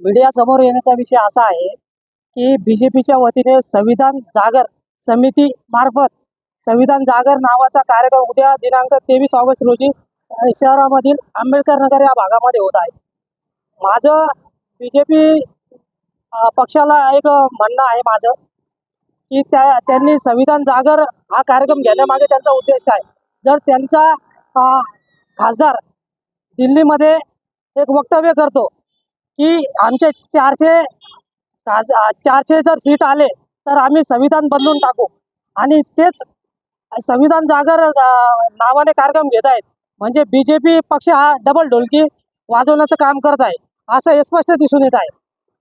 Media समोर येण्याचा विषय असा आहे की बी जे पीच्या वतीने संविधान जागर समिती मार्फत संविधान जागर नावाचा कार्यक्रम उद्या दिनांक तेवीस ऑगस्ट रोजी शहरामधील आंबेडकर नगर या भागामध्ये होत आहे. माझं बी जे पी पक्षाला एक म्हणणं आहे माझं की त्या त्यांनी संविधान जागर हा कार्यक्रम घेण्यामागे त्यांचा उद्देश काय? जर त्यांचा खासदार दिल्लीमध्ये एक वक्तव्य करतो की आमचे चारशे खास चारशे जर सीट आले तर आम्ही संविधान बदलून टाकू. आणि तेच संविधान जागर नावाने कार्यक्रम घेत आहेत. म्हणजे बी जे पी पक्ष हा डबल ढोलकी वाजवण्याचं काम करत आहे. असं हे स्पष्ट दिसून येत आहे.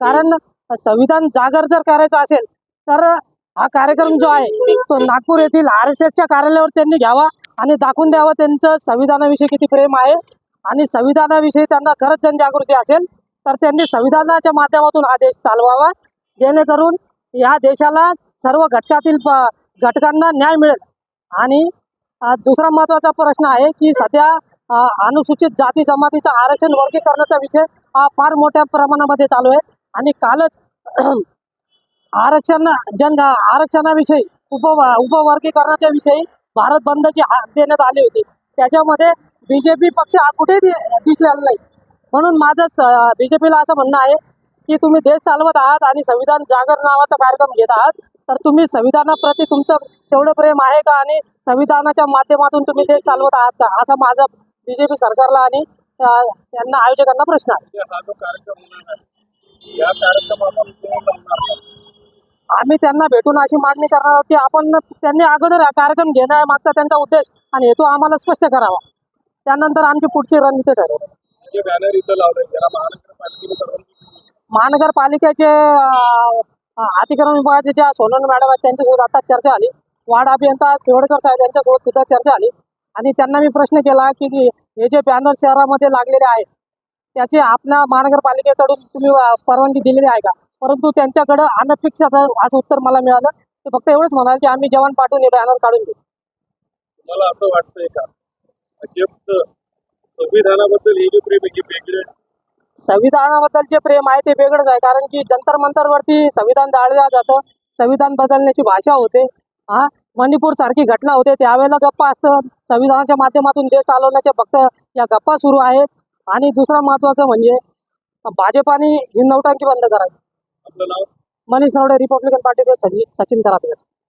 कारण संविधान जागर जर करायचं असेल तर हा कार्यक्रम जो आहे तो नागपूर येथील आर एस एसच्या कार्यालयावर त्यांनी घ्यावा आणि दाखवून द्यावं. त्यांचं संविधानाविषयी किती प्रेम आहे आणि संविधानाविषयी त्यांना खरंच जनजागृती असेल तर त्यांनी संविधानाच्या माध्यमातून हा देश चालवावा जेणेकरून या देशाला सर्व घटकातील घटकांना न्याय मिळेल. आणि दुसरा महत्त्वाचा प्रश्न आहे की सध्या अनुसूचित जाती जमातीचा आरक्षण वर्गीकरणाचा विषय हा फार मोठ्या प्रमाणामध्ये चालू आहे. आणि कालच आरक्षण जन आरक्षणाविषयी उप उपवर्गीकरणाच्या विषयी भारत बंदची हाक देण्यात आली होती. त्याच्यामध्ये बी जे पी पक्ष हा कुठेही दिसलेला नाही. म्हणून माझं बी जे पीला असं म्हणणं आहे की तुम्ही देश चालवत आहात आणि संविधान जागर नावाचा कार्यक्रम घेत आहात तर तुम्ही संविधानाप्रती तुमचं तेवढं प्रेम आहे का आणि संविधानाच्या माध्यमातून तुम्ही देश चालवत आहात का? असा माझा बी जे पी सरकारला आणि अं, त्यांना आयोजकांना प्रश्न आहे? आम्ही त्यांना भेटून अशी मागणी करणार आहोत की आपण त्यांनी अगोदर कार्यक्रम घेण्यामागचा त्यांचा उद्देश आणि हेतू आम्हाला स्पष्ट करावा. त्यानंतर आमची पुढची रणनीती ठरेल जे बॅनर इथं लावलंय त्याला महानगरपालिकेने परवानगी दिली. महानगरपालिकेचे अं, अतिक्रमण विभागाचे ज्या सोनवणे मॅडम आहेत त्यांच्यासोबत आता चर्चा आली. वार्ड अभियंता शिवडकर साहेब यांच्यासोबत सुद्धा चर्चा आली. आणि त्यांना मी प्रश्न केला की हे जे बॅनर शहरामध्ये लागलेले आहेत त्याचे आपल्या महानगरपालिकेकडून तुम्ही अं, परवानगी दिलेली आहे का? परंतु त्यांच्याकडं अनपेक्षित असं उत्तर मला मिळालं. ते फक्त एवढंच म्हणाल की आम्ही जवान पाठवून हे बॅनर काढून देऊ. तुम्हाला असं वाटतंय का? संविधानाबद्दल हे जे प्रेम आहे हे वेगळे संविधानाबद्दल जे प्रेम आहे ते वेगळंच आहे. कारण की जंतर मंतरवरती संविधान जाळलं जातं. संविधान बदलण्याची भाषा होते. हा मणिपूर सारखी घटना होते. त्यावेळेला गप्पा असतं. संविधानाच्या माध्यमातून देश चालवण्याचे फक्त या गप्पा सुरू आहेत. आणि दुसरं महत्त्वाचं म्हणजे भाजपाने ही नौटंकी बंद करावी. आपलं नाव? Manish Navade Republican party Sanjeet Sachin Karate